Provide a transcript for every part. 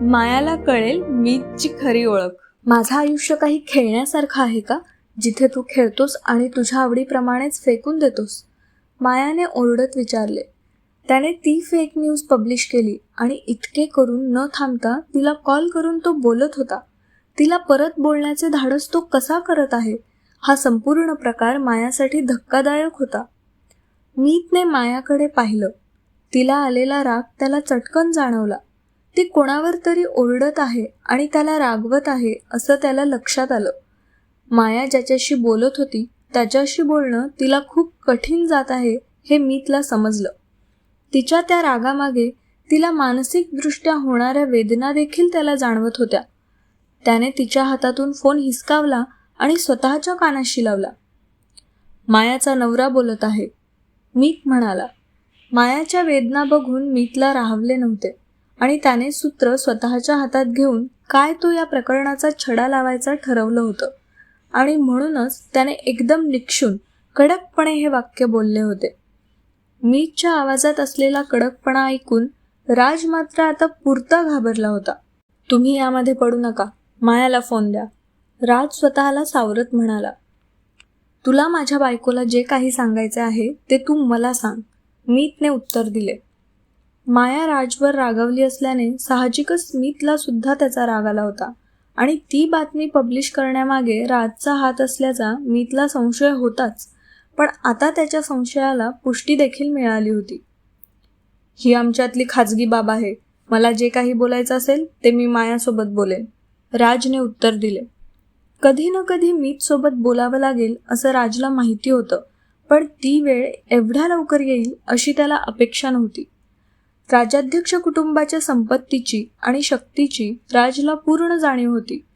मायाला कळेल मीची खरी ओळख. माझं आयुष्य काही खेळण्यासारखं आहे का? जिथे तू खेळतोस आणि तुझ्या आवडीप्रमाणेच फेकून देतोस. मायाने ओरडत विचारले. त्याने ती फेक न्यूज पब्लिश केली आणि इतके करून न थांबता तिला कॉल करून तो बोलत होता. तिला परत बोलण्याचे धाडस तो कसा करत आहे? हा संपूर्ण प्रकार मायासाठी धक्कादायक होता. मीतने मायाकडे पाहिलं. तिला आलेला राग त्याला चटकन जाणवला. ती कोणावर तरी ओरडत आहे आणि त्याला रागवत आहे असं त्याला लक्षात आलं. माया ज्याच्याशी बोलत होती त्याच्याशी बोलणं तिला खूप कठीण जात आहे हे मीतला समजलं. तिच्या त्या रागामागे तिला मानसिकदृष्ट्या होणाऱ्या वेदना देखील त्याला जाणवत होत्या. त्याने तिच्या हातातून फोन हिसकावला आणि स्वतःच्या कानाशी लावला. मायाचा नवरा बोलत आहे. मीत म्हणाला मायाच्या वेदना बघून मीतला राहवले नव्हते. आणि त्याने सूत्र स्वतःच्या हातात घेऊन काय तो या प्रकरणाचा छडा लावायचा ठरवलं होतं. आणि म्हणूनच त्याने एकदम निक्षून कडकपणे हे वाक्य बोलले होते. मीतच्या आवाजात असलेला कडकपणा ऐकून राज मात्र आता पुरता घाबरला होता. तुम्ही यामध्ये पडू नका. मायाला फोन द्या. राज स्वतःला सावरत म्हणाला तुला माझ्या बायकोला जे काही सांगायचे आहे ते तू मला सांग. मीतने उत्तर दिले. माया राजवर रागवली असल्याने साहजिकच स्मितला सुद्धा त्याचा राग आला होता. आणि ती बातमी पब्लिश करण्यामागे राजचा हात असल्याचा मितला संशय होताच. पण आता त्याच्या संशयाला पुष्टी देखील मिळाली होती. ही आमच्यातली खाजगी बाब आहे. मला जे काही बोलायचं असेल ते मी मायासोबत बोलेन. राजने उत्तर दिले. कधी ना कधी मीतसोबत बोलावं लागेल असं राजला माहिती होतं. पण ती वेळ एवढ्या लवकर येईल अशी त्याला अपेक्षा नव्हती. राजाध्यक्ष कुटुंबाच्या संपत्तीची आणि शक्तीची राजला पूर्ण जाणीव होती.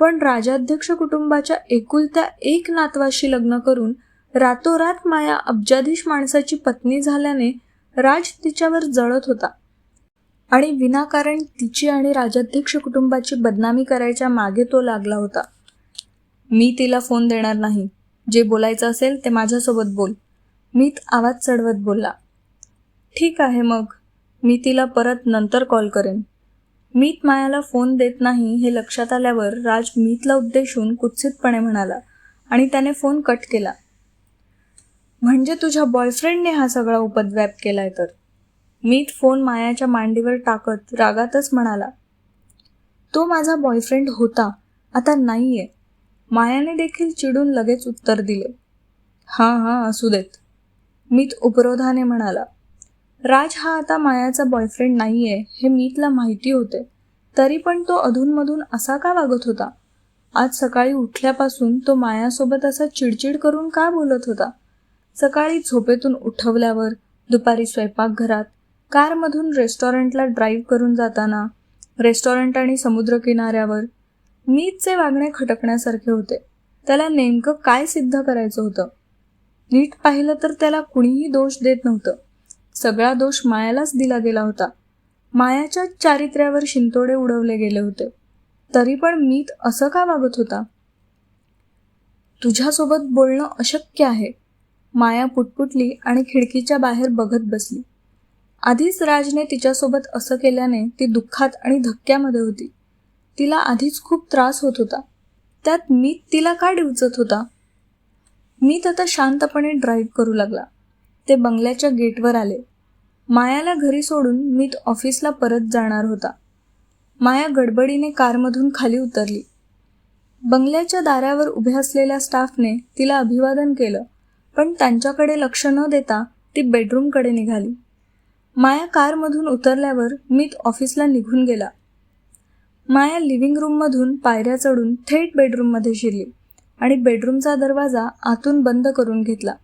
पण राजाध्यक्ष कुटुंबाच्या एकुलत्या एक नातवाशी लग्न करून रातोरात माया अब्जाधीश माणसाची पत्नी झाल्याने राज तिच्यावर जळत होता. आणि विनाकारण तिची आणि राजाध्यक्ष कुटुंबाची बदनामी करायच्या मागे तो लागला होता. मी तिला फोन देणार नाही. जे बोलायचं असेल ते माझ्यासोबत बोल. मीत आवाज चढवत बोलला. ठीक आहे मग. मी तिला परत नंतर कॉल करेन. मीत मायाला फोन देत नाही हे लक्षात आल्यावर राज मीतला उद्देशून कुत्सितपणे म्हणाला आणि त्याने फोन कट केला. म्हणजे तुझ्या बॉयफ्रेंडने हा सगळा उपद्व्याप केलाय तर? मीत फोन मायाच्या मांडीवर टाकत रागातच म्हणाला. तो माझा बॉयफ्रेंड होता आता नाहीये. मायाने देखील चिडून लगेच उत्तर दिले. हां हां असू देत. मीत उपरोधाने म्हणाला. राज हा आता मायाचा बॉयफ्रेंड नाही आहे हे मीतला माहिती होते. तरी पण तो अधूनमधून असा का वागत होता? आज सकाळी उठल्यापासून तो मायासोबत असा चिडचिड करून का बोलत होता? सकाळी झोपेतून उठवल्यावर दुपारी स्वयंपाकघरात कारमधून रेस्टॉरंटला ड्राईव्ह करून जाताना रेस्टॉरंट आणि समुद्रकिनाऱ्यावर मीतचे वागणे खटकण्यासारखे होते. त्याला नेमकं काय सिद्ध करायचं होतं? नीट पाहिलं तर त्याला कुणीही दोष देत नव्हतं. सगळा दोष मायालाच दिला गेला होता. मायाच्या चारित्र्यावर शिंतोडे उडवले गेले होते. तरी पण मीत असं का वागत होता? तुझ्यासोबत बोलणं अशक्य आहे. माया पुटपुटली आणि खिडकीच्या बाहेर बघत बसली. आधीच राजने तिच्यासोबत असं केल्याने ती दुःखात आणि धक्क्यामध्ये होती. तिला आधीच खूप त्रास होत होता. त्यात मीत तिला का डिवचत होता? मीत आता शांतपणे ड्राईव्ह करू लागला. ते बंगल्याच्या गेटवर आले. मायाला घरी सोडून मीत ऑफिसला परत जाणार होता. माया गडबडीने कारमधून खाली उतरली. बंगल्याच्या दारावर उभे असलेल्या स्टाफने तिला अभिवादन केलं पण त्यांच्याकडे लक्ष न देता ती बेडरूमकडे निघाली. माया कारमधून उतरल्यावर मीत ऑफिसला निघून गेला. माया लिव्हिंग रूममधून पायऱ्या चढून थेट बेडरूममध्ये शिरली आणि बेडरूमचा दरवाजा आतून बंद करून घेतला.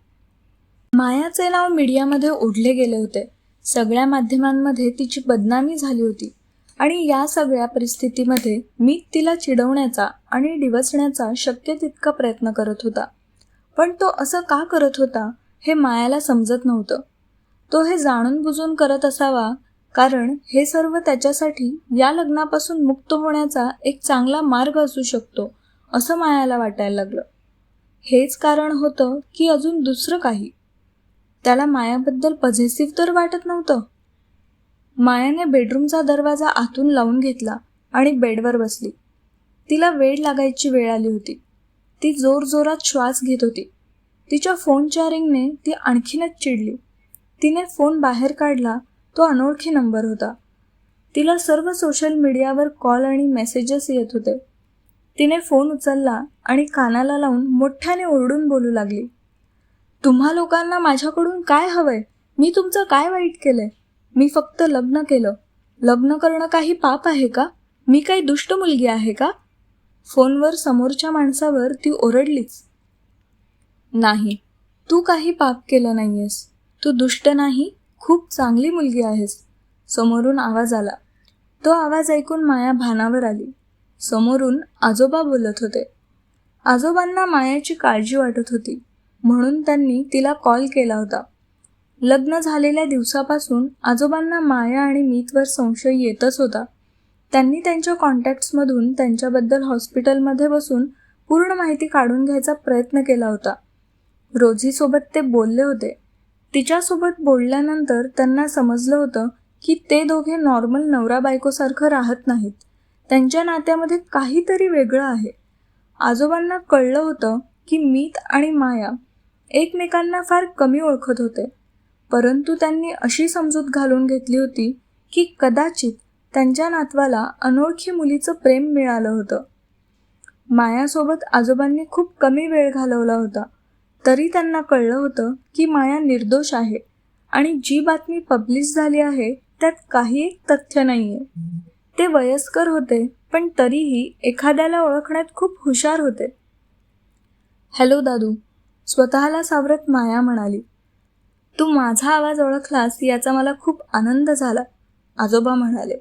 मायाचे नाव मीडियामध्ये ओढले गेले होते. सगळ्या माध्यमांमध्ये तिची बदनामी झाली होती. आणि या सगळ्या परिस्थितीमध्ये मी तिला चिडवण्याचा आणि डिवचण्याचा शक्य तितका प्रयत्न करत होता. पण तो असं का करत होता हे मायाला समजत नव्हतं. तो हे जाणून बुजून करत असावा कारण हे सर्व त्याच्यासाठी या लग्नापासून मुक्त होण्याचा एक चांगला मार्ग असू शकतो असं मायाला वाटायला लागलं. हेच कारण होतं की अजून दुसरं काही. त्याला मायाबद्दल पझेसिव्ह तर वाटत नव्हतं. मायाने बेडरूमचा दरवाजा आतून लावून घेतला आणि बेडवर बसली. तिला वेळ लागायची वेळ आली होती. ती जोरजोरात श्वास घेत होती. तिच्या फोनच्या रिंगने ती आणखीनच चिडली. तिने फोन बाहेर काढला तो अनोळखी नंबर होता. तिला सर्व सोशल मीडियावर कॉल आणि मेसेजेस येत होते. तिने फोन उचलला आणि कानाला लावून मोठ्याने ओरडून बोलू लागली. तुम्हा लोकांना माझ्याकडून काय हवंय? मी तुमचं काय वाईट केलंय? मी फक्त लग्न केलं. लग्न करणं काही पाप आहे का? मी काही दुष्ट मुलगी आहे का? फोनवर समोरच्या माणसावर ती ओरडलीच. नाही तू काही पाप केलं नाहीयेस. तू दुष्ट नाही खूप चांगली मुलगी आहेस. समोरून आवाज आला. तो आवाज ऐकून माया भानावर आली. समोरून आजोबा बोलत होते. आजोबांना मायाची काळजी वाटत होती. म्हणून त्यांनी तिला कॉल केला होता. लग्न झालेल्या दिवसापासून आजोबांना माया आणि मीतवर संशय येतच होता. त्यांनी त्यांच्या कॉन्टॅक्ट्समधून त्यांच्याबद्दल हॉस्पिटलमध्ये बसून पूर्ण माहिती काढून घ्यायचा प्रयत्न केला होता. रोझीसोबत ते बोलले होते. तिच्यासोबत बोलल्यानंतर त्यांना समजलं होतं की ते दोघे नॉर्मल नवरा बायकोसारखं राहत नाहीत. त्यांच्या नात्यामध्ये काहीतरी वेगळं आहे. आजोबांना कळलं होतं की मीत आणि माया एकमेकांना फार कमी ओळखत होते. परंतु त्यांनी अशी समजूत घालून घेतली होती की कदाचित त्यांच्या नातवाला अनोळखी मुलीचं प्रेम मिळालं होतं. मायासोबत आजोबांनी खूप कमी वेळ घालवला होता. तरी त्यांना कळलं होतं की माया निर्दोष आहे आणि जी बातमी पब्लिश झाली आहे त्यात काही एक तथ्य नाही आहे ते वयस्कर होते पण तरीही एखाद्याला ओळखण्यात खूप हुशार होते. हॅलो दादू स्वतःला सावरत माया म्हणाली तू माझा आवाज ओळखलास याचा मला खूप आनंद झाला. आजोबा म्हणाले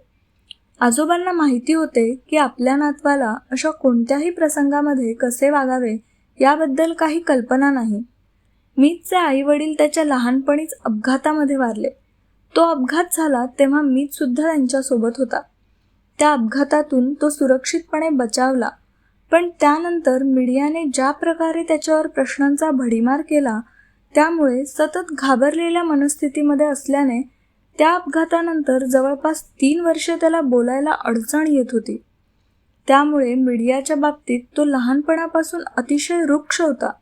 आजोबांना माहिती होते की आपल्या नातवाला अशा कोणत्याही प्रसंगामध्ये कसे वागावे याबद्दल काही कल्पना नाही. मीचचे आई वडील त्याच्या लहानपणीच अपघातामध्ये वारले. तो अपघात झाला तेव्हा मीच सुद्धा त्यांच्यासोबत होता. त्या अपघातातून तो सुरक्षितपणे बचावला पण त्यानंतर मीडियाने ज्या प्रकारे त्याच्यावर प्रश्नांचा भडीमार केला त्यामुळे सतत घाबरलेल्या मनस्थितीमध्ये असल्याने त्या अपघातानंतर जवळपास तीन वर्षे त्याला बोलायला अडचण येत होती. त्यामुळे मीडियाच्या बाबतीत तो लहानपणापासून अतिशय रुक्ष होता.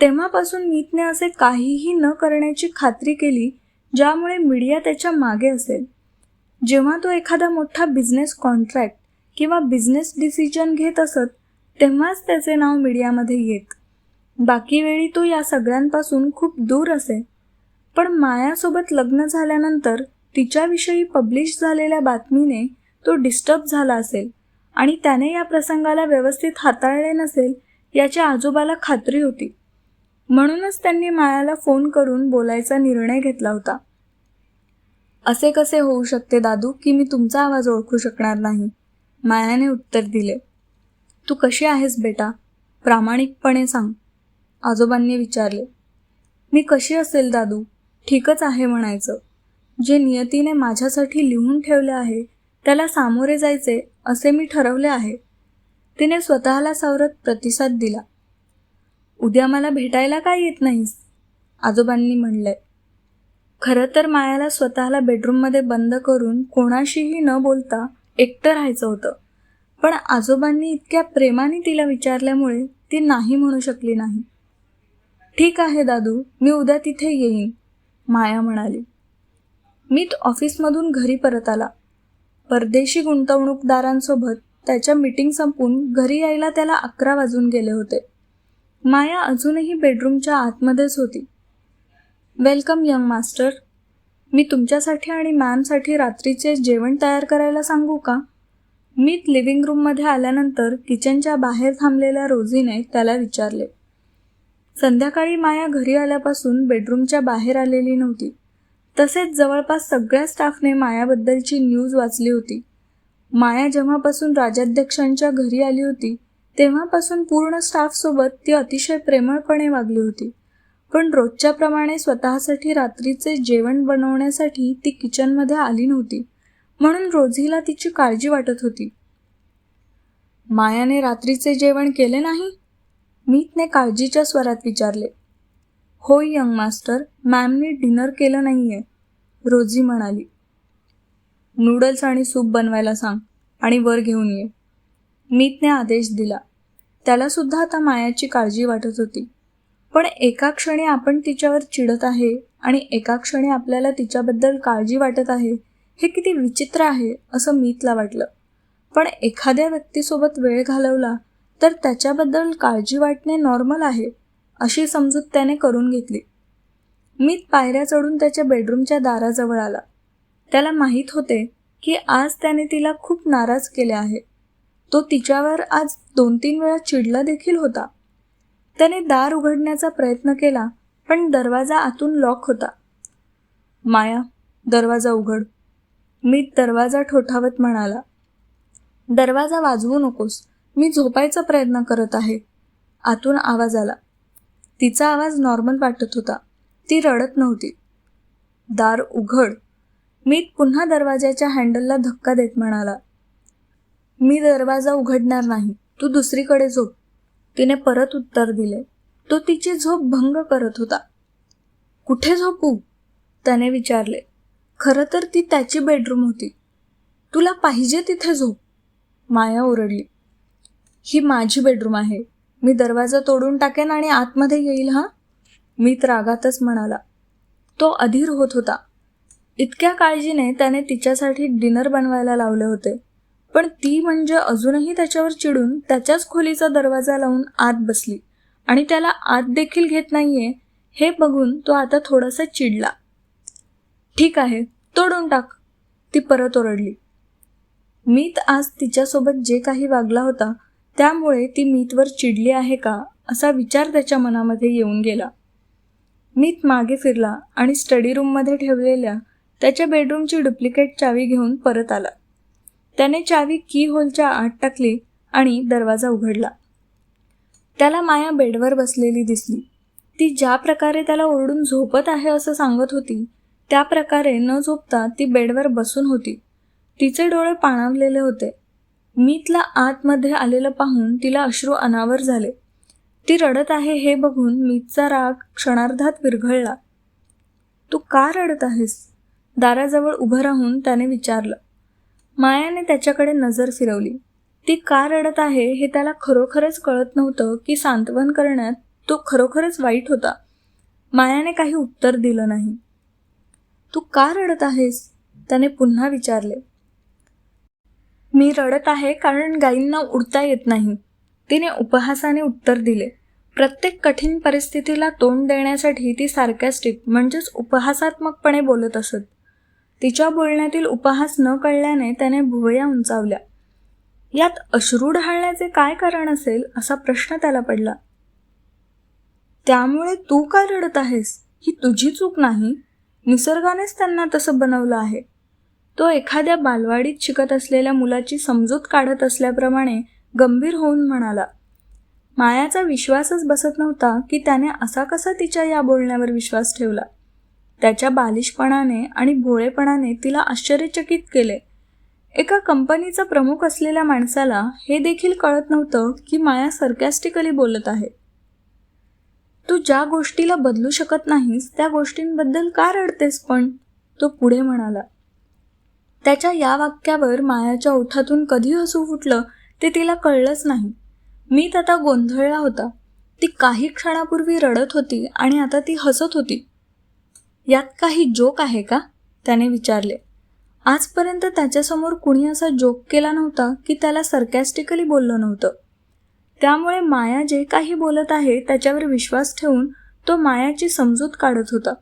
तेव्हापासून मीतने असे काहीही न करण्याची खात्री केली ज्यामुळे मीडिया त्याच्यामागे असेल. जेव्हा तो एखादा मोठा बिझनेस कॉन्ट्रॅक्ट किंवा बिझनेस डिसिजन घेत असत तेव्हाच त्याचे नाव मीडियामध्ये येत. बाकी वेळी तो या सगळ्यांपासून खूप दूर असे. पण मायासोबत लग्न झाल्यानंतर तिच्याविषयी पब्लिश झालेल्या बातमीने तो डिस्टर्ब झाला असेल आणि त्याने या प्रसंगाला व्यवस्थित हाताळले नसेल याची आजोबाला खात्री होती. म्हणूनच त्यांनी मायाला फोन करून बोलायचा निर्णय घेतला होता. असे कसे होऊ शकते दादू की मी तुमचा आवाज ओळखू शकणार नाही? मायाने उत्तर दिले. तू कशी आहेस बेटा? प्रामाणिकपणे सांग. आजोबांनी विचारले. मी कशी असेल दादू? ठीकच आहे म्हणायचं. जे नियतीने माझ्यासाठी लिहून ठेवले आहे त्याला सामोरे जायचे असे मी ठरवले आहे. तिने स्वतःला सावरत प्रतिसाद दिला. उद्या मला भेटायला काय येत नाहीस? आजोबांनी म्हणलंय खरं तर मायाला स्वतःला बेडरूममध्ये बंद करून कोणाशीही न बोलता एकटं राहायचं होतं. पण आजोबांनी इतक्या प्रेमाने तिला विचारल्यामुळे ती नाही म्हणू शकली नाही. ठीक आहे दादू मी उद्या तिथे येईन माया म्हणाली. मीत ऑफिसमधून घरी परत आला. परदेशी गुंतवणूकदारांसोबत त्याच्या मीटिंग संपून घरी यायला त्याला अकरा वाजून गेले होते. माया अजूनही बेडरूमच्या आतमध्येच होती. वेलकम यंग मास्टर मी तुमच्यासाठी आणि मॅमसाठी रात्रीचे जेवण तयार करायला सांगू का? मी लिव्हिंग रूममध्ये आल्यानंतर किचनच्या बाहेर थांबलेल्या रोजीने त्याला विचारले. संध्याकाळी माया घरी आल्यापासून बेडरूमच्या बाहेर आलेली नव्हती. तसेच जवळपास सगळ्या स्टाफने मायाबद्दलची न्यूज वाचली होती. माया जेव्हापासून राजाध्यक्षांच्या घरी आली होती तेव्हापासून पूर्ण स्टाफसोबत ती अतिशय प्रेमळपणे वागली होती. पण रोजच्याप्रमाणे स्वतःसाठी रात्रीचे जेवण बनवण्यासाठी ती किचनमध्ये आली नव्हती. म्हणून रोझीला तिची काळजी वाटत होती. मायाने रात्रीचे जेवण केले नाही? मीतने काळजीच्या स्वरात विचारले. होय यंग मास्टर मॅमनी डिनर केलं नाहीये रोझी म्हणाली. नूडल्स आणि सूप बनवायला सांग आणि वर घेऊन ये. मीतने आदेश दिला. त्याला सुद्धा आता मायाची काळजी वाटत होती. पण एका क्षणी आपण तिच्यावर चिडत आहे आणि एका क्षणी आपल्याला तिच्याबद्दल काळजी वाटत आहे हे किती विचित्र आहे असं मीतला वाटलं. पण एखाद्या व्यक्तीसोबत वेळ घालवला तर त्याच्याबद्दल काळजी वाटणे नॉर्मल आहे अशी समजूत त्याने करून घेतली. मीत पायऱ्या चढून त्याच्या बेडरूमच्या दाराजवळ आला. त्याला माहीत होते की आज त्याने तिला खूप नाराज केले आहे. तो तिच्यावर आज दोन तीन वेळा चिडला देखील होता. त्याने दार उघडण्याचा प्रयत्न केला पण दरवाजा आतून लॉक होता. माया दरवाजा उघड. मी दरवाजा ठोठावत म्हणाला. दरवाजा वाजवू नकोस. मी झोपायचा प्रयत्न करत आहे. आतून आवाज आला. तिचा आवाज नॉर्मल वाटत होता. ती रडत नव्हती. दार उघड. मी पुन्हा दरवाजाच्या हँडलला धक्का देत म्हणाला. मी दरवाजा उघडणार नाही. तू दुसरीकडे झोप. तिने परत उत्तर दिले. तो तिची झोप भंग करत होता. कुठे झोपू? त्याने विचारले. खरं तर ती त्याची बेडरूम होती. तुला पाहिजे तिथे झोप. माया ओरडली. ही माझी बेडरूम आहे. मी दरवाजा तोडून टाकेन आणि आतमध्ये येईल हा? मी रागातच म्हणाला. तो अधीर होत होता. इतक्या काळजीने त्याने तिच्यासाठी डिनर बनवायला लावले होते. पण ती म्हणजे अजूनही त्याच्यावर चिडून त्याच्याच खोलीचा दरवाजा लावून आत बसली. आणि त्याला आत देखील घेत नाहीये हे बघून तो आता थोडासा चिडला. ठीक आहे तोडून टाक. ती परत ओरडली. मीत आज तिच्यासोबत जे काही वागला होता त्यामुळे ती मीतवर चिडली आहे का असा विचार त्याच्या मनामध्ये येऊन गेला. मीत मागे फिरला आणि स्टडी रूममध्ये ठेवलेल्या त्याच्या बेडरूमची डुप्लिकेट चावी घेऊन परत आला. त्याने चावी की होलच्या आत टाकली आणि दरवाजा उघडला. त्याला माया बेडवर बसलेली दिसली. ती ज्या प्रकारे त्याला ओरडून झोपत आहे असं सांगत होती त्या प्रकारे न झोपता ती बेडवर बसून होती. तिचे डोळे पाणावलेले होते. मीतला आतमध्ये आलेलं पाहून तिला अश्रू अनावर झाले. ती रडत आहे हे बघून मीतचा राग क्षणार्धात विरघळला. तू का रडत आहेस? दाराजवळ उभं राहून त्याने विचारलं. मायाने त्याच्याकडे नजर फिरवली. ती का रडत आहे हे त्याला खरोखरच कळत नव्हतं की सांत्वन करण्यात तो खरोखरच वाईट होता. मायाने काही उत्तर दिलं नाही. तू का रडत आहेस? त्याने पुन्हा विचारले. मी रडत आहे कारण गाईंना उडता येत नाही. तिने उपहासाने उत्तर दिले. प्रत्येक कठीण परिस्थितीला तोंड देण्यासाठी ती सार्कॅस्टिक म्हणजेच उपहासात्मकपणे बोलत असत. तिच्या बोलण्यातील उपहास न कळल्याने त्याने भुवया उंचावल्या. यात अश्रू ढाळण्याचे काय कारण असेल असा प्रश्न त्याला पडला. त्यामुळे तू का रडत आहेस? ही तुझी चूक नाही. निसर्गानेच त्यांना तसं बनवलं आहे. तो एखाद्या बालवाडीत शिकत असलेल्या मुलाची समजूत काढत असल्याप्रमाणे गंभीर होऊन म्हणाला मायाचा विश्वासच बसत नव्हता की त्याने असा कसा तिच्या या बोलण्यावर विश्वास ठेवला. त्याच्या बालिशपणाने आणि भोळेपणाने तिला आश्चर्यचकित केले. एका कंपनीचा प्रमुख असलेल्या माणसाला हे देखील कळत नव्हतं की माया सर्कॅस्टिकली बोलत आहे. तू ज्या गोष्टीला बदलू शकत नाहीस त्या गोष्टींबद्दल का रडतेस पण? तो पुढे म्हणाला. त्याच्या या वाक्यावर मायाच्या ओठातून कधी हसू फुटलं ते तिला कळलंच नाही. मी आता गोंधळला होता. ती काही क्षणापूर्वी रडत होती आणि आता ती हसत होती. यात काही जोक आहे का? त्याने विचारले. आजपर्यंत त्याच्यासमोर कुणी असा जोक केला नव्हता की त्याला सरकॅस्टिकली बोललं नव्हतं. त्यामुळे माया जे काही बोलत आहे त्याच्यावर विश्वास ठेवून तो मायाची समजूत काढत होता.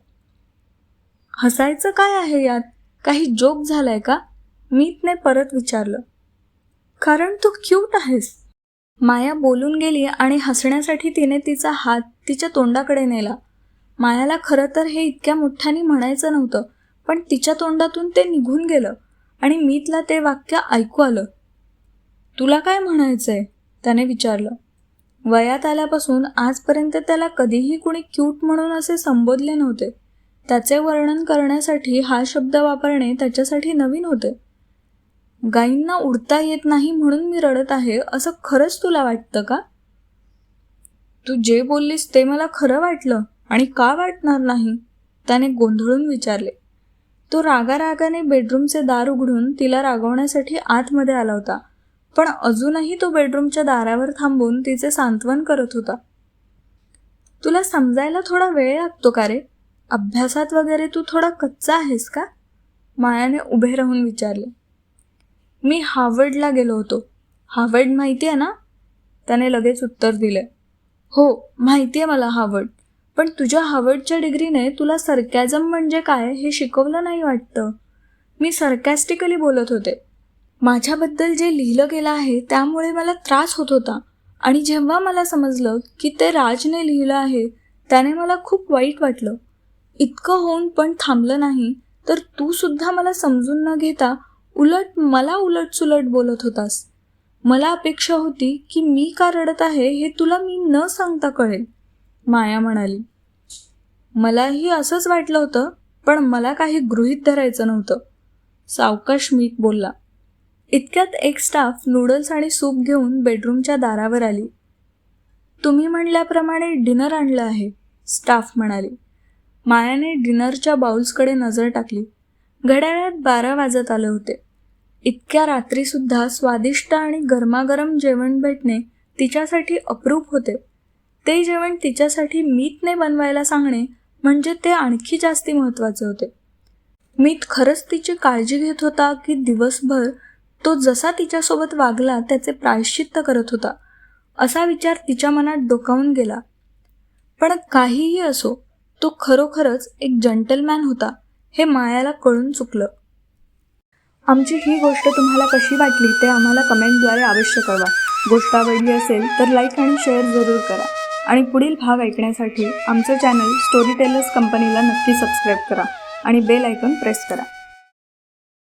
हसायचं काय आहे यात? काही जोक झालाय का? मीतने परत विचारलं. कारण तू क्यूट आहेस. माया बोलून गेली आणि हसण्यासाठी तिने तिचा हात तिच्या तोंडाकडे नेला. मायाला खरं तर हे इतक्या मोठ्याने म्हणायचं नव्हतं पण तिच्या तोंडातून ते निघून गेलं आणि मीतला ते वाक्य ऐकू आलं. तुला काय म्हणायचंय? त्याने विचारलं. वयात आल्यापासून आजपर्यंत त्याला कधीही कुणी क्यूट म्हणून असे संबोधले नव्हते. त्याचे वर्णन करण्यासाठी हा शब्द वापरणे त्याच्यासाठी नवीन होते. गायींना उडता येत नाही म्हणून मी रडत आहे असं खरंच तुला वाटतं का? तू जे बोललीस ते मला खरं वाटलं. आणि का वाटणार नाही? त्याने गोंधळून विचारले. तो रागारागाने बेडरूमचे दार उघडून तिला रागवण्यासाठी आतमध्ये आला होता. पण अजूनही तो बेडरूमच्या दारावर थांबून तिचे सांत्वन करत होता. तुला समजायला थोडा वेळ लागतो का रे? अभ्यासात वगैरे तू थोडा कच्चा आहेस का? मायाने उभे राहून विचारले. मी हार्वर्डला गेलो होतो. हार्वर्ड माहिती आहे ना? त्याने लगेच उत्तर दिले. हो माहिती आहे मला हार्वर्ड. पण तुझ्या हवर्डच्या डिग्रीने तुला सरकॅझम म्हणजे काय हे शिकवलं नाही वाटतं? मी सरकॅस्टिकली बोलत होते. माझ्याबद्दल जे लिहिलं गेलं आहे त्यामुळे मला त्रास होत होता. आणि जेव्हा मला समजलं की ते राजने लिहिलं आहे त्याने मला खूप वाईट वाटलं. इतकं होऊन पण थांबलं नाही तर तू सुद्धा मला समजून न घेता उलट मला उलट सुलट बोलत होतास. मला अपेक्षा होती की मी का रडत आहे हे तुला मी न सांगता कळेल. माया म्हणाली. मलाही असंच वाटलं होतं पण मला काही गृहीत धरायचं नव्हतं. सावकाश मीत बोलला. इतक्यात एक स्टाफ नूडल्स आणि सूप घेऊन बेडरूमच्या दारावर आली. तुम्ही म्हणल्याप्रमाणे डिनर आणलं आहे स्टाफ म्हणाली. मायाने डिनरच्या बाउल्सकडे नजर टाकली. घड्याळात बारा वाजत आले होते. इतक्या रात्रीसुद्धा स्वादिष्ट आणि गरमागरम जेवण भेटणे तिच्यासाठी अप्रूप होते. ते जेवण तिच्यासाठी मीतने बनवायला सांगणे म्हणजे ते आणखी जास्ती महत्त्वाचे होते. मीत खरंच तिची काळजी घेत होता की दिवसभर तो जसा तिच्यासोबत वागला त्याचे प्रायश्चित्त करत होता असा विचार तिच्या मनात डोकावून गेला. पण काहीही असो तो खरोखरच एक जंटलमॅन होता हे मायाला कळून चुकलं. आमची ही गोष्ट तुम्हाला कशी वाटली ते आम्हाला कमेंटद्वारे अवश्य कळवा. गोष्ट आवडली असेल तर लाईक आणि शेअर जरूर करा. आणि पुढील भाग ऐकण्यासाठी आमचं चॅनल स्टोरी टेलर्स कंपनीला नक्की सबस्क्राईब करा आणि बेल आयकॉन प्रेस करा.